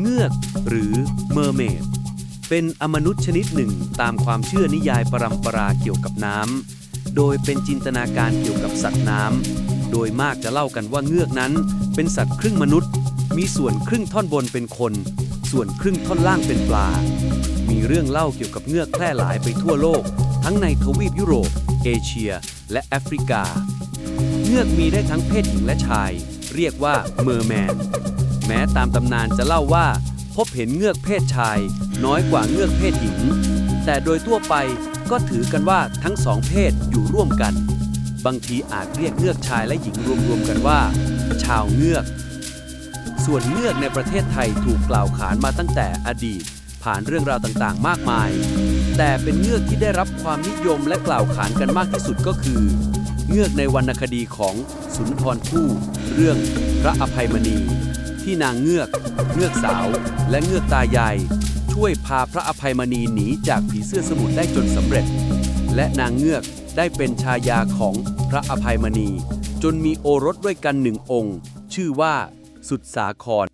เงือกหรือเมอร์เมดเป็นอมนุษย์ชนิดหนึ่งตามความเชื่อนิยายปรัมปราเกี่ยวกับน้ำ โดยเป็นจินตนาการเกี่ยวกับสัตว์น้ำ โดยมากจะเล่ากันว่าเงือกนั้นเป็นสัตว์ครึ่งมนุษย์ มีส่วนครึ่งท่อนบนเป็นคน ส่วนครึ่งท่อนล่างเป็นปลา มีเรื่องเล่าเกี่ยวกับเงือกแพร่หลายไปทั่วโลก ทั้งในทวีปยุโรป เอเชีย และแอฟริกา เงือกมีได้ทั้งเพศหญิงและชาย เรียกว่าเมอร์แมน แม้ตามตำนานจะเล่าว่า พบเห็นเงือกเพศชาย น้อยกว่าเงือกเพศหญิง แต่โดยทั่วไปก็ถือกันว่าทั้งสองเพศอยู่ร่วมกัน บางทีอาจเรียกเงือกชายและหญิงรวมๆกันว่า ชาวเงือก ส่วนเงือกในประเทศไทยถูกกล่าวขานมาตั้งแต่อดีต ผ่านเรื่องราวต่างๆ มากมาย แต่เป็นเงือกที่ได้รับความนิยมและกล่าวขานกันมากที่สุดก็คือ เงือกในวรรณคดีของสุนทรภู่เรื่องพระอภัยมณี ที่นางเงือก เงือกสาว และเงือกตายาย ช่วยพาพระอภัยมณีหนีจากผีเสื้อสมุทรได้จนสำเร็จ และนางเงือกได้เป็นชายาของพระอภัยมณี จนมีโอรสด้วยกันหนึ่งองค์ ชื่อว่าสุดสาคร